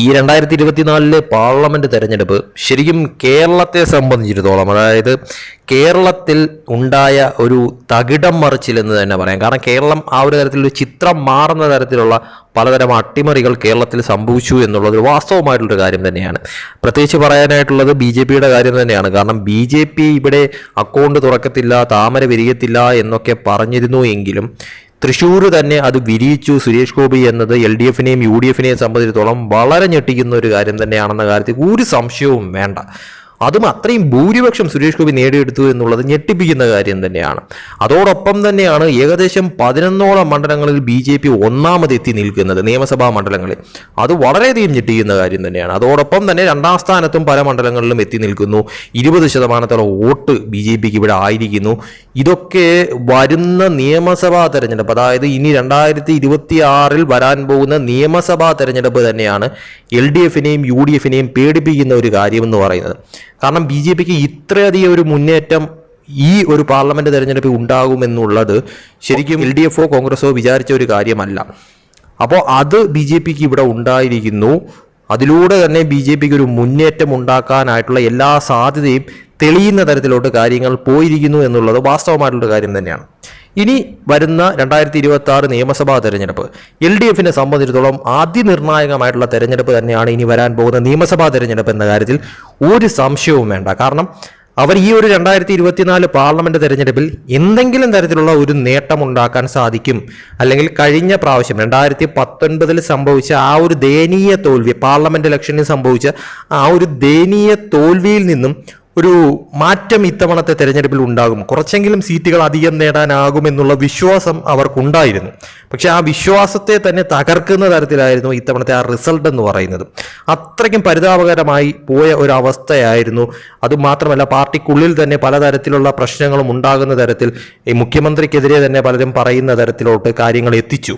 ഈ രണ്ടായിരത്തി ഇരുപത്തിനാലിലെ പാർലമെന്റ് തെരഞ്ഞെടുപ്പ് ശരിക്കും കേരളത്തെ സംബന്ധിച്ചിടത്തോളം അതായത് കേരളത്തിൽ ഉണ്ടായ ഒരു തകിടം മറിച്ചിൽ എന്ന് തന്നെ പറയാം. കാരണം കേരളം ആ ഒരു തരത്തിലൊരു ചിത്രം മാറുന്ന തരത്തിലുള്ള പലതരം അട്ടിമറികൾ കേരളത്തിൽ സംഭവിച്ചു എന്നുള്ളത് ഒരു വാസ്തവമായിട്ടുള്ളൊരു കാര്യം തന്നെയാണ്. പ്രത്യേകിച്ച് പറയാനായിട്ടുള്ളത് ബി ജെ പിയുടെ കാര്യം തന്നെയാണ്. കാരണം ബി ജെ പി ഇവിടെ അക്കൗണ്ട് തുറക്കത്തില്ല താമര വിരിയത്തില്ല എന്നൊക്കെ പറഞ്ഞിരുന്നു എങ്കിലും തൃശ്ശൂർ തന്നെ അത് വിരിയിച്ചു. സുരേഷ് ഗോപി എന്നത് എൽ ഡി എഫിനെയും യു ഡി എഫിനെയും സംബന്ധിച്ചിടത്തോളം വളരെ ഞെട്ടിക്കുന്ന ഒരു കാര്യം തന്നെയാണെന്ന കാര്യത്തിൽ ഒരു സംശയവും വേണ്ട. അതും അത്രയും ഭൂരിപക്ഷം സുരേഷ് ഗോപി നേടിയെടുത്തു എന്നുള്ളത് ഞെട്ടിപ്പിക്കുന്ന കാര്യം തന്നെയാണ്. അതോടൊപ്പം തന്നെയാണ് ഏകദേശം പതിനൊന്നോളം മണ്ഡലങ്ങളിൽ ബി ജെ പി ഒന്നാമതെത്തി നിൽക്കുന്നത് നിയമസഭാ മണ്ഡലങ്ങളിൽ. അത് വളരെയധികം ഞെട്ടിക്കുന്ന കാര്യം തന്നെയാണ്. അതോടൊപ്പം തന്നെ രണ്ടാം സ്ഥാനത്തും പല മണ്ഡലങ്ങളിലും എത്തി നിൽക്കുന്നു. ഇരുപത് ശതമാനത്തോളം വോട്ട് ബി ജെ പിക്ക് ഇവിടെ ആയിരിക്കുന്നു. ഇതൊക്കെ വരുന്ന നിയമസഭാ തെരഞ്ഞെടുപ്പ് അതായത് ഇനി രണ്ടായിരത്തി ഇരുപത്തി ആറിൽ വരാൻ പോകുന്ന നിയമസഭാ തെരഞ്ഞെടുപ്പ് തന്നെയാണ് എൽ ഡി എഫിനെയും യു ഡി എഫിനെയും പേടിപ്പിക്കുന്ന ഒരു കാര്യമെന്ന് പറയുന്നത്. കാരണം ബി ജെ പിക്ക് ഇത്രയധികം ഒരു മുന്നേറ്റം ഈ ഒരു പാർലമെന്റ് തെരഞ്ഞെടുപ്പിൽ ഉണ്ടാകുമെന്നുള്ളത് ശരിക്കും എൽ ഡി എഫോ കോൺഗ്രസോ വിചാരിച്ച ഒരു കാര്യമല്ല. അപ്പോൾ അത് ബി ജെ പിക്ക് ഇവിടെ ഉണ്ടായിരിക്കുന്നു. അതിലൂടെ തന്നെ ബി ജെ പിക്ക് ഒരു മുന്നേറ്റം ഉണ്ടാക്കാനായിട്ടുള്ള എല്ലാ സാധ്യതയും തെളിയുന്ന തരത്തിലോട്ട് കാര്യങ്ങൾ പോയിരിക്കുന്നു എന്നുള്ളത് വാസ്തവമായിട്ടുള്ള കാര്യം തന്നെയാണ്. ഇനി വരുന്ന രണ്ടായിരത്തി ഇരുപത്തി ആറ് നിയമസഭാ തെരഞ്ഞെടുപ്പ്. എൽ ഡി എഫിനെ സംബന്ധിച്ചിടത്തോളം അതിനിർണായകമായിട്ടുള്ള തെരഞ്ഞെടുപ്പ് തന്നെയാണ് ഇനി വരാൻ പോകുന്ന നിയമസഭാ തെരഞ്ഞെടുപ്പ് എന്ന കാര്യത്തിൽ ഒരു സംശയവും വേണ്ട. കാരണം അവർ ഈ ഒരു രണ്ടായിരത്തി ഇരുപത്തിനാല് പാർലമെന്റ് തെരഞ്ഞെടുപ്പിൽ എന്തെങ്കിലും തരത്തിലുള്ള ഒരു നേട്ടം ഉണ്ടാക്കാൻ സാധിക്കും. അല്ലെങ്കിൽ കഴിഞ്ഞ പ്രാവശ്യം രണ്ടായിരത്തി പത്തൊൻപതിൽ സംഭവിച്ച ആ ഒരു ദയനീയ തോൽവി പാർലമെന്റ് ഇലക്ഷനിൽ സംഭവിച്ച ആ ഒരു ദയനീയ തോൽവിയിൽ നിന്നും ഒരു മാറ്റം ഇത്തവണത്തെ തെരഞ്ഞെടുപ്പിൽ ഉണ്ടാകും. കുറച്ചെങ്കിലും സീറ്റുകൾ അധികം നേടാനാകുമെന്നുള്ള വിശ്വാസം അവർക്കുണ്ടായിരുന്നു. പക്ഷെ ആ വിശ്വാസത്തെ തന്നെ തകർക്കുന്ന തരത്തിലായിരുന്നു ഇത്തവണത്തെ ആ റിസൾട്ട് എന്ന് പറയുന്നത്. അത്രയ്ക്കും പരിതാപകരമായി പോയ ഒരു അവസ്ഥയായിരുന്നു അതുമാത്രമല്ല പാർട്ടിക്കുള്ളിൽ തന്നെ പലതരത്തിലുള്ള പ്രശ്നങ്ങളും ഉണ്ടാകുന്ന തരത്തിൽ ഈ മുഖ്യമന്ത്രിക്കെതിരെ തന്നെ പലരും പറയുന്ന തരത്തിലോട്ട് കാര്യങ്ങൾ എത്തിച്ചു.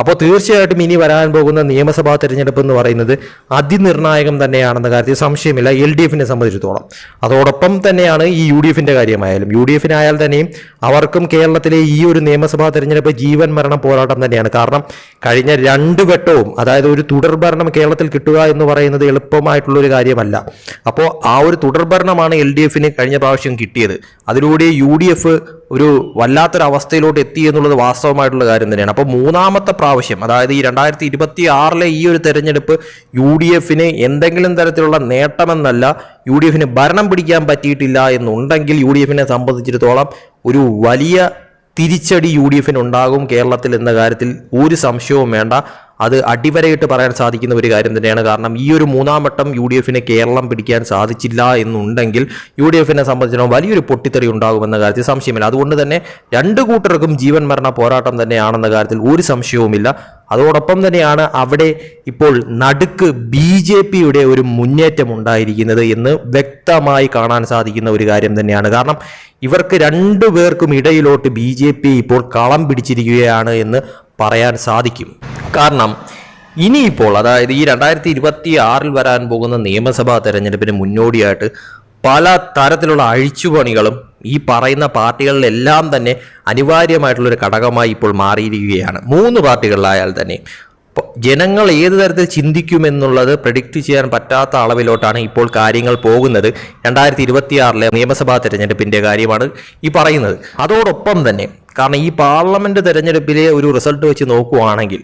അപ്പോൾ തീർച്ചയായിട്ടും ഇനി വരാൻ പോകുന്ന നിയമസഭാ തെരഞ്ഞെടുപ്പ് എന്ന് പറയുന്നത് അതിനിർണായകം തന്നെയാണെന്ന കാര്യത്തിൽ സംശയമില്ല. എൽ ഡി എഫിനെ സംബന്ധിച്ചിടത്തോളം. അതോടൊപ്പം തന്നെയാണ് ഈ യു ഡി എഫിന്റെ കാര്യമായാലും. യു ഡി എഫിനായാൽ തന്നെയും അവർക്കും കേരളത്തിലെ ഈ ഒരു നിയമസഭാ തെരഞ്ഞെടുപ്പ് ജീവൻ മരണ പോരാട്ടം തന്നെയാണ്. കാരണം കഴിഞ്ഞ രണ്ട് വട്ടവും അതായത് ഒരു തുടർഭരണം കേരളത്തിൽ കിട്ടുക എന്ന് പറയുന്നത് എളുപ്പമായിട്ടുള്ളൊരു കാര്യമല്ല. അപ്പോൾ ആ ഒരു തുടർഭരണമാണ് എൽ ഡി എഫിന് കഴിഞ്ഞ പ്രാവശ്യം കിട്ടിയത്. അതിലൂടെ യു ഡി എഫ് ഒരു വല്ലാത്തൊരവസ്ഥയിലോട്ട് എത്തി എന്നുള്ളത് വാസ്തവമായിട്ടുള്ള കാര്യം തന്നെയാണ്. അപ്പോൾ മൂന്നാമത്തെ പ്രാവശ്യം അതായത് ഈ രണ്ടായിരത്തി ഇരുപത്തി ആറിലെ ഈ ഒരു തെരഞ്ഞെടുപ്പ് യു ഡി എഫിന് എന്തെങ്കിലും തരത്തിലുള്ള നേട്ടമെന്നല്ല യു ഡി എഫിന് ഭരണം പിടിക്കാൻ പറ്റിയിട്ടില്ല എന്നുണ്ടെങ്കിൽ യു ഡി എഫിനെ സംബന്ധിച്ചിടത്തോളം ഒരു വലിയ തിരിച്ചടി യു ഡി എഫിന് ഉണ്ടാകും കേരളത്തിൽ എന്ന കാര്യത്തിൽ ഒരു സംശയവും വേണ്ട. അത് അടിവരയിട്ട് പറയാൻ സാധിക്കുന്ന ഒരു കാര്യം തന്നെയാണ്. കാരണം ഈ ഒരു മൂന്നാം വട്ടം യു ഡി എഫിന് കേരളം പിടിക്കാൻ സാധിച്ചില്ല എന്നുണ്ടെങ്കിൽ യു ഡി എഫിനെ സംബന്ധിച്ചിടത്തോളം വലിയൊരു പൊട്ടിത്തെറി ഉണ്ടാകുമെന്ന കാര്യത്തിൽ സംശയമില്ല. അതുകൊണ്ട് തന്നെ രണ്ട് കൂട്ടർക്കും ജീവൻ മരണ പോരാട്ടം തന്നെയാണെന്ന കാര്യത്തിൽ ഒരു സംശയവുമില്ല. അതോടൊപ്പം തന്നെയാണ് അവിടെ ഇപ്പോൾ നടുക്ക് ബി ജെ പിയുടെ ഒരു മുന്നേറ്റം ഉണ്ടായിരിക്കുന്നത് എന്ന് വ്യക്തമായി കാണാൻ സാധിക്കുന്ന ഒരു കാര്യം തന്നെയാണ്. കാരണം ഇവർക്ക് രണ്ടു പേർക്കും ഇടയിലോട്ട് ബി ജെ പി ഇപ്പോൾ കളം പിടിച്ചിരിക്കുകയാണ് എന്ന് പറയാൻ സാധിക്കും. കാരണം ഇനിയിപ്പോൾ അതായത് ഈ രണ്ടായിരത്തി ഇരുപത്തി ആറിൽ വരാൻ പോകുന്ന നിയമസഭാ തെരഞ്ഞെടുപ്പിന് മുന്നോടിയായിട്ട് പല തരത്തിലുള്ള അഴിച്ചുപണികളും ഈ പറയുന്ന പാർട്ടികളിലെല്ലാം തന്നെ അനിവാര്യമായിട്ടുള്ളൊരു ഘടകമായി ഇപ്പോൾ മാറിയിരിക്കുകയാണ്. മൂന്ന് പാർട്ടികളിലായാൽ തന്നെ. ജനങ്ങൾ ഏത് തരത്തിൽ ചിന്തിക്കുമെന്നുള്ളത് പ്രഡിക്റ്റ് ചെയ്യാൻ പറ്റാത്ത അളവിലോട്ടാണ് ഇപ്പോൾ കാര്യങ്ങൾ പോകുന്നത്. രണ്ടായിരത്തി ഇരുപത്തിയാറിലെ നിയമസഭാ തെരഞ്ഞെടുപ്പിന്റെ കാര്യമാണ് ഈ പറയുന്നത്. അതോടൊപ്പം തന്നെ കാരണം ഈ പാർലമെന്റ് തെരഞ്ഞെടുപ്പിലെ ഒരു റിസൾട്ട് വെച്ച് നോക്കുവാണെങ്കിൽ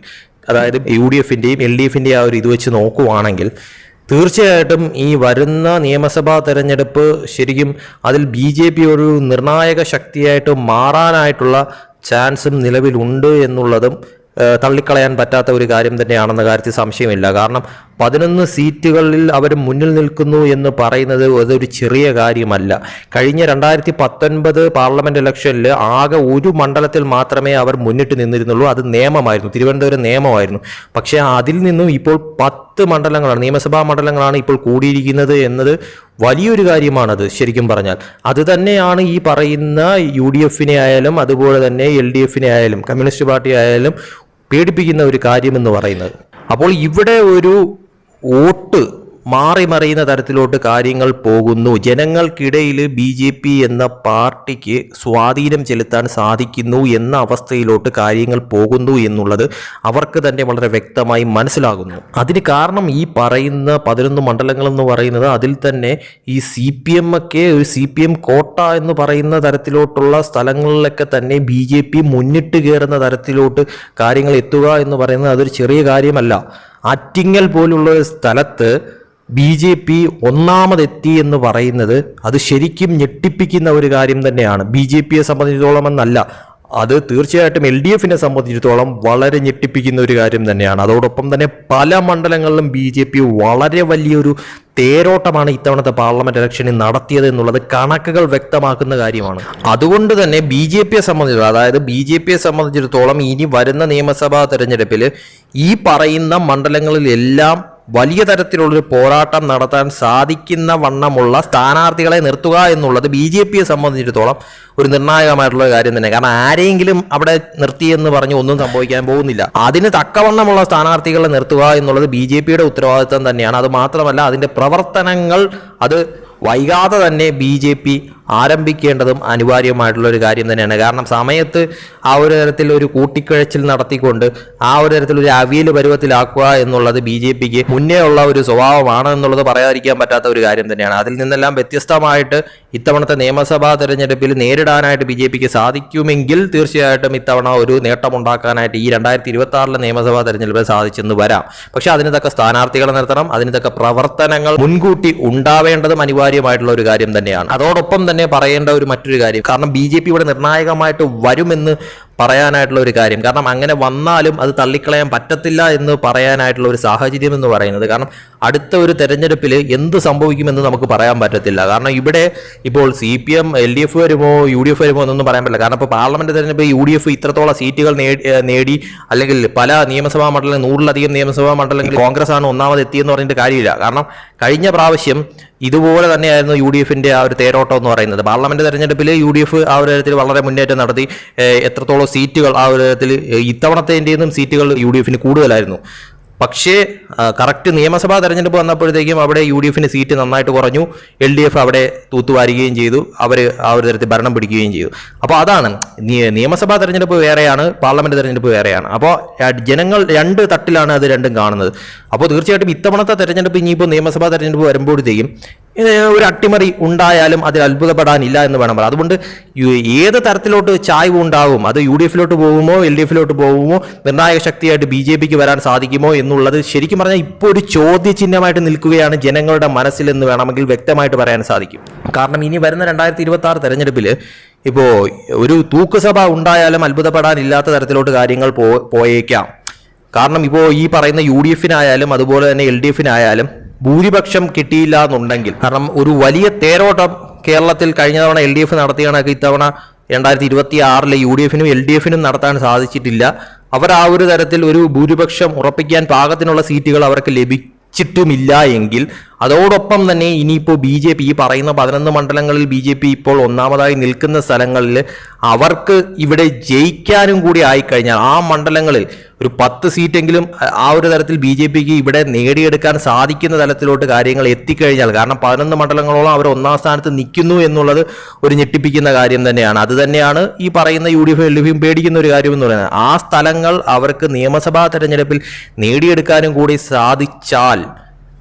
അതായത് യു ഡി എഫിന്റെയും എൽ ഡി എഫിന്റെയും ആ ഒരു ഇത് വെച്ച് നോക്കുവാണെങ്കിൽ തീർച്ചയായിട്ടും ഈ വരുന്ന നിയമസഭാ തെരഞ്ഞെടുപ്പ് ശരിക്കും അതിൽ ബി ജെ പി ഒരു നിർണായക ശക്തിയായിട്ട് മാറാനായിട്ടുള്ള ചാൻസും നിലവിലുണ്ട് എന്നുള്ളതും തള്ളിക്കളയാൻ പറ്റാത്ത ഒരു കാര്യം തന്നെയാണെന്ന കാര്യത്തിൽ സംശയമില്ല. കാരണം പതിനൊന്ന് സീറ്റുകളിൽ അവർ മുന്നിൽ നിൽക്കുന്നു എന്ന് പറയുന്നത് അതൊരു ചെറിയ കാര്യമല്ല. കഴിഞ്ഞ രണ്ടായിരത്തി പത്തൊൻപത് പാർലമെന്റ് ഇലക്ഷനിൽ ആകെ ഒരു മണ്ഡലത്തിൽ മാത്രമേ അവർ മുന്നിട്ട് നിന്നിരുന്നുള്ളൂ. അത് നിയമമായിരുന്നു. തിരുവനന്തപുരം നിയമമായിരുന്നു. പക്ഷേ അതിൽ നിന്നും ഇപ്പോൾ പത്ത് മണ്ഡലങ്ങളാണ് നിയമസഭാ മണ്ഡലങ്ങളാണ് ഇപ്പോൾ കൂടിയിരിക്കുന്നത് എന്നത് വലിയൊരു കാര്യമാണത് ശരിക്കും പറഞ്ഞാൽ. അത് തന്നെയാണ് ഈ പറയുന്ന യു ഡി എഫിനെ ആയാലും അതുപോലെ തന്നെ എൽ ഡി എഫിനെ ആയാലും കമ്മ്യൂണിസ്റ്റ് പാർട്ടി ആയാലും പേടിപ്പിക്കുന്ന ഒരു കാര്യമെന്ന് പറയുന്നത്. അപ്പോൾ ഇവിടെ ഒരു വോട്ട് മാറി മറിയുന്ന തരത്തിലോട്ട് കാര്യങ്ങൾ പോകുന്നു. ജനങ്ങൾക്കിടയിൽ ബി ജെ പി എന്ന പാർട്ടിക്ക് സ്വാധീനം ചെലുത്താൻ സാധിക്കുന്നു എന്ന അവസ്ഥയിലോട്ട് കാര്യങ്ങൾ പോകുന്നു എന്നുള്ളത് അവർക്ക് തന്നെ വളരെ വ്യക്തമായി മനസ്സിലാകുന്നു. അതിന് കാരണം ഈ പറയുന്ന പതിനൊന്ന് മണ്ഡലങ്ങൾ എന്ന് പറയുന്നത് അതിൽ തന്നെ ഈ സി പി എം ഒക്കെ ഒരു സി പി എം കോട്ട എന്ന് പറയുന്ന തരത്തിലോട്ടുള്ള സ്ഥലങ്ങളിലൊക്കെ തന്നെ ബി ജെ പി മുന്നിട്ട് കയറുന്ന തരത്തിലോട്ട് കാര്യങ്ങൾ എത്തുക എന്ന് പറയുന്നത് അതൊരു ചെറിയ കാര്യമല്ല. ആറ്റിങ്ങൽ പോലുള്ള ഒരു സ്ഥലത്ത് ബി ജെ പി ഒന്നാമതെത്തി എന്ന് പറയുന്നത് അത് ശരിക്കും ഞെട്ടിപ്പിക്കുന്ന ഒരു കാര്യം തന്നെയാണ്. ബി ജെ പിയെ സംബന്ധിച്ചിടത്തോളം എന്നല്ല അത് തീർച്ചയായിട്ടും എൽ ഡി എഫിനെ സംബന്ധിച്ചിടത്തോളം വളരെ ഞെട്ടിപ്പിക്കുന്ന ഒരു കാര്യം തന്നെയാണ്. അതോടൊപ്പം തന്നെ പല മണ്ഡലങ്ങളിലും ബി ജെ പി വളരെ വലിയൊരു തേരോട്ടമാണ് ഇത്തവണത്തെ പാർലമെന്റ് ഇലക്ഷനിൽ നടത്തിയത് എന്നുള്ളത് കണക്കുകൾ വ്യക്തമാക്കുന്ന കാര്യമാണ്. അതുകൊണ്ട് തന്നെ ബി ജെ പിയെ സംബന്ധിച്ചിടത്തോളം അതായത് ബി ജെ പിയെ സംബന്ധിച്ചിടത്തോളം ഇനി വരുന്ന നിയമസഭാ തെരഞ്ഞെടുപ്പിൽ ഈ പറയുന്ന മണ്ഡലങ്ങളിലെല്ലാം വലിയ തരത്തിലുള്ളൊരു പോരാട്ടം നടത്താൻ സാധിക്കുന്ന വണ്ണമുള്ള സ്ഥാനാർത്ഥികളെ നിർത്തുക എന്നുള്ളത് ബി ജെ പിയെ സംബന്ധിച്ചിടത്തോളം ഒരു നിർണായകമായിട്ടുള്ള കാര്യം തന്നെ. കാരണം ആരെങ്കിലും അവിടെ നിർത്തിയെന്ന് പറഞ്ഞ് ഒന്നും സംഭവിക്കാൻ പോകുന്നില്ല. അതിന് തക്കവണ്ണമുള്ള സ്ഥാനാർത്ഥികളെ നിർത്തുക എന്നുള്ളത് ബി ജെ പിയുടെ ഉത്തരവാദിത്തം തന്നെയാണ്. അത് മാത്രമല്ല അതിന്റെ പ്രവർത്തനങ്ങൾ അത് വൈകാതെ തന്നെ ബി ജെ പി ആരംഭിക്കേണ്ടതും അനിവാര്യമായിട്ടുള്ള ഒരു കാര്യം തന്നെയാണ്. കാരണം സമയത്ത് ആ ഒരു തരത്തിൽ ഒരു കൂട്ടിക്കഴച്ചിൽ നടത്തിക്കൊണ്ട് ആ ഒരു തരത്തിൽ ഒരു അവിയൽ പരുവത്തിലാക്കുക എന്നുള്ളത് ബി ജെ പിക്ക് മുന്നേ ഉള്ള ഒരു സ്വഭാവമാണ് എന്നുള്ളത് പറയാതിരിക്കാൻ പറ്റാത്ത ഒരു കാര്യം തന്നെയാണ്. അതിൽ നിന്നെല്ലാം വ്യത്യസ്തമായിട്ട് ഇത്തവണത്തെ നിയമസഭാ തെരഞ്ഞെടുപ്പിൽ നേരിടാനായിട്ട് ബി ജെ പിക്ക് സാധിക്കുമെങ്കിൽ തീർച്ചയായിട്ടും ഇത്തവണ ഒരു നേട്ടമുണ്ടാക്കാനായിട്ട് ഈ രണ്ടായിരത്തി ഇരുപത്തി ആറിലെ നിയമസഭാ തെരഞ്ഞെടുപ്പിൽ സാധിച്ചെന്ന് വരാം. പക്ഷെ അതിന് തക്ക സ്ഥാനാർത്ഥികളെ നിർത്തണം അതിന് തക്ക പ്രവർത്തനങ്ങൾ മുൻകൂട്ടി ഉണ്ടാവേണ്ടതും അനിവാര്യമായിട്ടുള്ള ഒരു കാര്യം തന്നെയാണ്. അതോടൊപ്പം തന്നെ പറയേണ്ട ഒരു മറ്റൊരു കാര്യം. കാരണം ബി ഇവിടെ നിർണായകമായിട്ട് വരുമെന്ന് പറയാനായിട്ടുള്ള ഒരു കാര്യം. കാരണം അങ്ങനെ വന്നാലും അത് തള്ളിക്കളയാൻ പറ്റത്തില്ല എന്ന് പറയാനായിട്ടുള്ള ഒരു സാഹചര്യം എന്ന് പറയുന്നത്. കാരണം അടുത്ത ഒരു തെരഞ്ഞെടുപ്പിൽ എന്ത് സംഭവിക്കുമെന്ന് നമുക്ക് പറയാൻ പറ്റത്തില്ല. കാരണം ഇവിടെ ഇപ്പോൾ C P M L D F വരുമോ യു ഡി എഫ് വരുമോ എന്നൊന്നും പറയാൻ പറ്റില്ല. കാരണം ഇപ്പോൾ പാർലമെന്റ് തെരഞ്ഞെടുപ്പ് യു ഡി എഫ് ഇത്രത്തോളം സീറ്റുകൾ നേടി അല്ലെങ്കിൽ പല നിയമസഭാ മണ്ഡലങ്ങൾ നൂറിലധികം നിയമസഭാ മണ്ഡലങ്ങളിൽ കോൺഗ്രസ് ആണ് ഒന്നാമത് എത്തിയെന്ന് പറഞ്ഞിട്ട് കാര്യമില്ല. കാരണം കഴിഞ്ഞ പ്രാവശ്യം ഇതുപോലെ തന്നെയായിരുന്നു യു ഡി എഫിന്റെ ആ ഒരു തേരോട്ടം എന്ന് പറയുന്നത്. പാർലമെന്റ് തെരഞ്ഞെടുപ്പിൽ യു ഡി എഫ് ആ ഒരു തരത്തിൽ വളരെ മുന്നേറ്റം നടത്തി. ഏഹ് എത്രത്തോളം സീറ്റുകൾ ആ ഒരു തരത്തിൽ ഇത്തവണത്തേന്റെയും സീറ്റുകൾ യു ഡി എഫിന് കൂടുതലായിരുന്നു. പക്ഷേ കറക്റ്റ് നിയമസഭാ തെരഞ്ഞെടുപ്പ് വന്നപ്പോഴത്തേക്കും അവിടെ യു ഡി എഫിന് സീറ്റ് നന്നായിട്ട് കുറഞ്ഞു. എൽ ഡി എഫ് അവിടെ തൂത്തുവാരുകയും ചെയ്തു. അവർ ആ ഒരു തരത്തിൽ ഭരണം പിടിക്കുകയും ചെയ്തു. അപ്പോൾ അതാണ് നിയമസഭാ തെരഞ്ഞെടുപ്പ് വേറെയാണ് പാർലമെന്റ് തെരഞ്ഞെടുപ്പ് വേറെയാണ്. അപ്പോൾ ജനങ്ങൾ രണ്ട് തട്ടിലാണ് അത് രണ്ടും കാണുന്നത്. അപ്പോൾ തീർച്ചയായിട്ടും ഇത്തവണത്തെ തെരഞ്ഞെടുപ്പ് ഇനിയിപ്പോൾ നിയമസഭാ തെരഞ്ഞെടുപ്പ് വരുമ്പോഴത്തേക്കും ഒരു അട്ടിമറി ഉണ്ടായാലും അതിൽ അത്ഭുതപ്പെടാനില്ല എന്ന് വേണം പറയാം അതുകൊണ്ട് ഏത് തരത്തിലോട്ട് ചായ്വ് ഉണ്ടാകും അത് യു ഡി എഫിലോട്ട് പോകുമോ എൽ ഡി എഫിലോട്ട് പോകുമോ നിർണായക ശക്തിയായിട്ട് ബി ജെ പിക്ക് വരാൻ സാധിക്കുമോ എന്നുള്ളത് ശരിക്കും പറഞ്ഞാൽ ഇപ്പോൾ ഒരു ചോദ്യചിഹ്നമായിട്ട് നിൽക്കുകയാണ് ജനങ്ങളുടെ മനസ്സിൽ എന്ന് വേണമെങ്കിൽ വ്യക്തമായിട്ട് പറയാൻ സാധിക്കും. കാരണം ഇനി വരുന്ന രണ്ടായിരത്തി ഇരുപത്തി ആറ് തെരഞ്ഞെടുപ്പിൽ ഇപ്പോൾ ഒരു തൂക്കുസഭ ഉണ്ടായാലും അത്ഭുതപ്പെടാനില്ലാത്ത തരത്തിലോട്ട് കാര്യങ്ങൾ പോയേക്കാം. കാരണം ഇപ്പോൾ ഈ പറയുന്ന യു ഡി എഫിനായാലും അതുപോലെ തന്നെ എൽ ഡി എഫിനായാലും ഭൂരിപക്ഷം കിട്ടിയില്ല എന്നുണ്ടെങ്കിൽ കാരണം ഒരു വലിയ തേരോട്ടം കേരളത്തിൽ കഴിഞ്ഞ തവണ എൽ ഡി എഫ് നടത്തിയാണ് ഇത്തവണ രണ്ടായിരത്തി ഇരുപത്തി ആറിലെ യു ഡി എഫിനും എൽ ഡി എഫിനും നടത്താൻ സാധിച്ചിട്ടില്ല. അവർ ആ ഒരു തരത്തിൽ ഒരു ഭൂരിപക്ഷം ഉറപ്പിക്കാൻ പാകത്തിനുള്ള സീറ്റുകൾ അവർക്ക് ലഭിച്ചിട്ടുമില്ല എങ്കിൽ അതോടൊപ്പം തന്നെ ഇനിയിപ്പോൾ ബി ജെ പി ഈ പറയുന്ന പതിനൊന്ന് മണ്ഡലങ്ങളിൽ ബി ജെ പി ഇപ്പോൾ ഒന്നാമതായി നിൽക്കുന്ന സ്ഥലങ്ങളിൽ അവർക്ക് ഇവിടെ ജയിക്കാനും കൂടി ആയിക്കഴിഞ്ഞാൽ ആ മണ്ഡലങ്ങളിൽ ഒരു പത്ത് സീറ്റെങ്കിലും ആ ഒരു തരത്തിൽ ബി ജെ പിക്ക് ഇവിടെ നേടിയെടുക്കാൻ സാധിക്കുന്ന തലത്തിലോട്ട് കാര്യങ്ങൾ എത്തിക്കഴിഞ്ഞാൽ കാരണം പതിനൊന്ന് മണ്ഡലങ്ങളോളം അവർ ഒന്നാം സ്ഥാനത്ത് നിൽക്കുന്നു എന്നുള്ളത് ഒരു ഞെട്ടിപ്പിക്കുന്ന കാര്യം തന്നെയാണ്. അത് തന്നെയാണ് ഈ പറയുന്ന U D F L D എഫും പേടിക്കുന്ന ഒരു കാര്യം എന്ന് പറയുന്നത്. ആ സ്ഥലങ്ങൾ അവർക്ക് നിയമസഭാ തെരഞ്ഞെടുപ്പിൽ നേടിയെടുക്കാനും കൂടി സാധിച്ചാൽ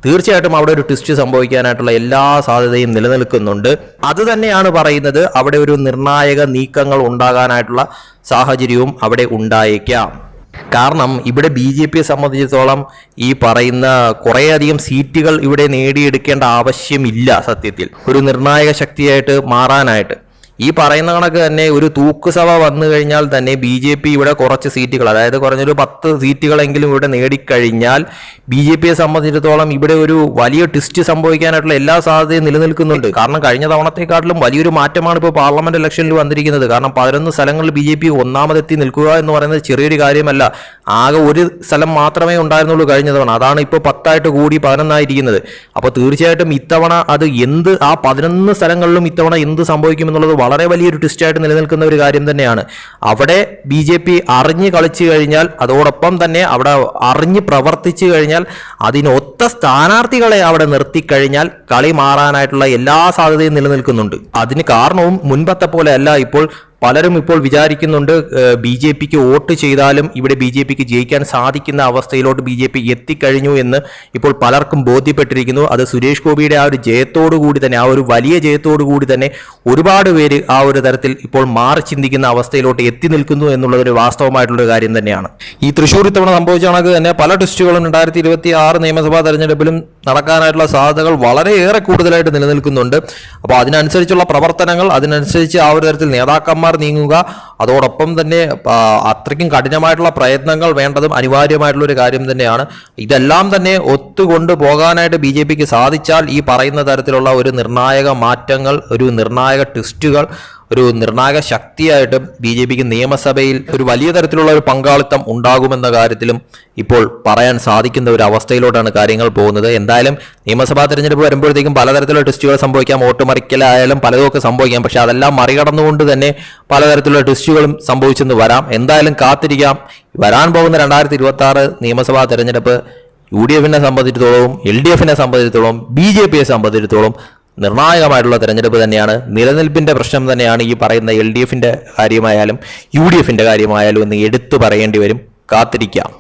തീർച്ചയായിട്ടും അവിടെ ഒരു ട്വിസ്റ്റ് സംഭവിക്കാനായിട്ടുള്ള എല്ലാ സാധ്യതയും നിലനിൽക്കുന്നുണ്ട്. അത് തന്നെയാണ് പറയുന്നത് അവിടെ ഒരു നിർണായക നീക്കങ്ങൾ ഉണ്ടാകാനായിട്ടുള്ള സാഹചര്യവും അവിടെ ഉണ്ടായേക്കാം. കാരണം ഇവിടെ ബി ജെ പിയെ സംബന്ധിച്ചിടത്തോളം ഈ പറയുന്ന കുറേയധികം സീറ്റുകൾ ഇവിടെ നേടിയെടുക്കേണ്ട ആവശ്യമില്ല സത്യത്തിൽ. ഒരു നിർണായക ശക്തിയായിട്ട് മാറാനായിട്ട്. ഈ പറയുന്ന കണക്ക് തന്നെ ഒരു തൂക്കുസഭ വന്നു കഴിഞ്ഞാൽ തന്നെ ബി ജെ പി ഇവിടെ കുറച്ച് സീറ്റുകൾ അതായത് കുറഞ്ഞൊരു പത്ത് സീറ്റുകളെങ്കിലും ഇവിടെ നേടിക്കഴിഞ്ഞാൽ ബി ജെ പിയെ സംബന്ധിച്ചിടത്തോളം ഇവിടെ ഒരു വലിയ ട്വിസ്റ്റ് സംഭവിക്കാനായിട്ടുള്ള എല്ലാ സാധ്യതയും നിലനിൽക്കുന്നുണ്ട്. കാരണം കഴിഞ്ഞ തവണത്തെക്കാട്ടിലും വലിയൊരു മാറ്റമാണ് ഇപ്പോൾ പാർലമെന്റ് ഇലക്ഷനിൽ വന്നിരിക്കുന്നത്. കാരണം പതിനൊന്ന് സ്ഥലങ്ങളിൽ ബി ജെ പി ഒന്നാമതെത്തി നിൽക്കുക എന്ന് പറയുന്നത് ചെറിയൊരു കാര്യമല്ല. ആകെ ഒരു സ്ഥലം മാത്രമേ ഉണ്ടായിരുന്നുള്ളൂ കഴിഞ്ഞ തവണ. അതാണ് ഇപ്പോൾ പത്തായിട്ട് കൂടി പതിനൊന്നായിരിക്കുന്നത്. അപ്പോൾ തീർച്ചയായിട്ടും ഇത്തവണ അത് എന്ത് ആ പതിനൊന്ന് സ്ഥലങ്ങളിലും ഇത്തവണ എന്ത് സംഭവിക്കുമെന്നുള്ളത് വളരെ വലിയൊരു ട്വിസ്റ്റായിട്ട് നിലനിൽക്കുന്ന ഒരു കാര്യം തന്നെയാണ്. അവിടെ ബി ജെ പി അറിഞ്ഞ് കളിച്ചു കഴിഞ്ഞാൽ അതോടൊപ്പം തന്നെ അവിടെ അറിഞ്ഞ് പ്രവർത്തിച്ചു കഴിഞ്ഞാൽ അതിനൊത്ത സ്ഥാനാർത്ഥികളെ അവിടെ നിർത്തിക്കഴിഞ്ഞാൽ കളി മാറാനായിട്ടുള്ള എല്ലാ സാധ്യതയും നിലനിൽക്കുന്നുണ്ട്. അതിന് കാരണവും മുൻപത്തെ പോലെ അല്ല ഇപ്പോൾ പലരും ഇപ്പോൾ വിചാരിക്കുന്നുണ്ട് ബി ജെ പിക്ക് വോട്ട് ചെയ്താലും ഇവിടെ ബി ജെ പിക്ക് ജയിക്കാൻ സാധിക്കുന്ന അവസ്ഥയിലോട്ട് ബി ജെ പി എത്തിക്കഴിഞ്ഞു എന്ന് ഇപ്പോൾ പലർക്കും ബോധ്യപ്പെട്ടിരിക്കുന്നു. അത് സുരേഷ് ഗോപിയുടെ ആ ഒരു ജയത്തോടു കൂടി തന്നെ ആ ഒരു വലിയ ജയത്തോടു കൂടി തന്നെ ഒരുപാട് പേര് ആ ഒരു തരത്തിൽ ഇപ്പോൾ മാറി ചിന്തിക്കുന്ന അവസ്ഥയിലോട്ട് എത്തി നിൽക്കുന്നു എന്നുള്ളത് ഒരു വാസ്തവമായിട്ടുള്ള കാര്യം തന്നെയാണ്. ഈ തൃശ്ശൂർ ഇത്തവണ സംഭവിച്ച കണക്ക് തന്നെ പല ടെസ്റ്റുകളും രണ്ടായിരത്തി ഇരുപത്തി ആറ് നിയമസഭാ തെരഞ്ഞെടുപ്പിലും നടക്കാനായിട്ടുള്ള സാധ്യതകൾ വളരെയേറെ കൂടുതലായിട്ട് നിലനിൽക്കുന്നുണ്ട്. അപ്പോൾ അതിനനുസരിച്ചുള്ള പ്രവർത്തനങ്ങൾ അതിനനുസരിച്ച് ആ ഒരു തരത്തിൽ നേതാക്കന്മാർ നീങ്ങുക. അതോടൊപ്പം തന്നെ അത്രയ്ക്കും കഠിനമായിട്ടുള്ള പ്രയത്നങ്ങൾ വേണ്ടതും അനിവാര്യമായിട്ടുള്ള ഒരു കാര്യം തന്നെയാണ്. ഇതെല്ലാം തന്നെ ഒത്തുകൊണ്ട് പോകാനായിട്ട് ബി ജെ പിക്ക് സാധിച്ചാൽ ഈ പറയുന്ന തരത്തിലുള്ള ഒരു നിർണായക മാറ്റങ്ങൾ ഒരു നിർണായക ട്വിസ്റ്റുകൾ ഒരു നിർണായക ശക്തിയായിട്ട് ബി ജെ പിക്ക് നിയമസഭയിൽ ഒരു വലിയ തരത്തിലുള്ള ഒരു പങ്കാളിത്തം ഉണ്ടാകുമെന്ന കാര്യത്തിലും ഇപ്പോൾ പറയാൻ സാധിക്കുന്ന ഒരു അവസ്ഥയിലോട്ടാണ് കാര്യങ്ങൾ പോകുന്നത്. എന്തായാലും നിയമസഭാ തെരഞ്ഞെടുപ്പ് വരുമ്പോഴത്തേക്കും പലതരത്തിലുള്ള ട്വിസ്റ്റുകൾ സംഭവിക്കാം. വോട്ട് മറിക്കലായാലും പലതുമൊക്കെ സംഭവിക്കാം. പക്ഷെ അതെല്ലാം മറികടന്നുകൊണ്ട് തന്നെ പലതരത്തിലുള്ള ട്വിസ്റ്റുകളും സംഭവിച്ചെന്ന് വരാം. എന്തായാലും കാത്തിരിക്കാം. വരാൻ പോകുന്ന രണ്ടായിരത്തി ഇരുപത്തി ആറ് നിയമസഭാ തെരഞ്ഞെടുപ്പ് യു ഡി എഫിനെ സംബന്ധിച്ചിടത്തോളം എൽ ഡി എഫിനെ സംബന്ധിച്ചിടത്തോളം ബി ജെ പിയെ സംബന്ധിച്ചിടത്തോളം നിർണായകമായിട്ടുള്ള തെരഞ്ഞെടുപ്പ് തന്നെയാണ്. നിലനിൽപ്പിന്റെ പ്രശ്നം തന്നെയാണ് ഈ പറയുന്ന എൽ ഡി എഫിന്റെ കാര്യമായാലും യു ഡി എഫിന്റെ കാര്യമായാലും എന്ന് എടുത്തു പറയേണ്ടി വരും. കാത്തിരിക്കാം.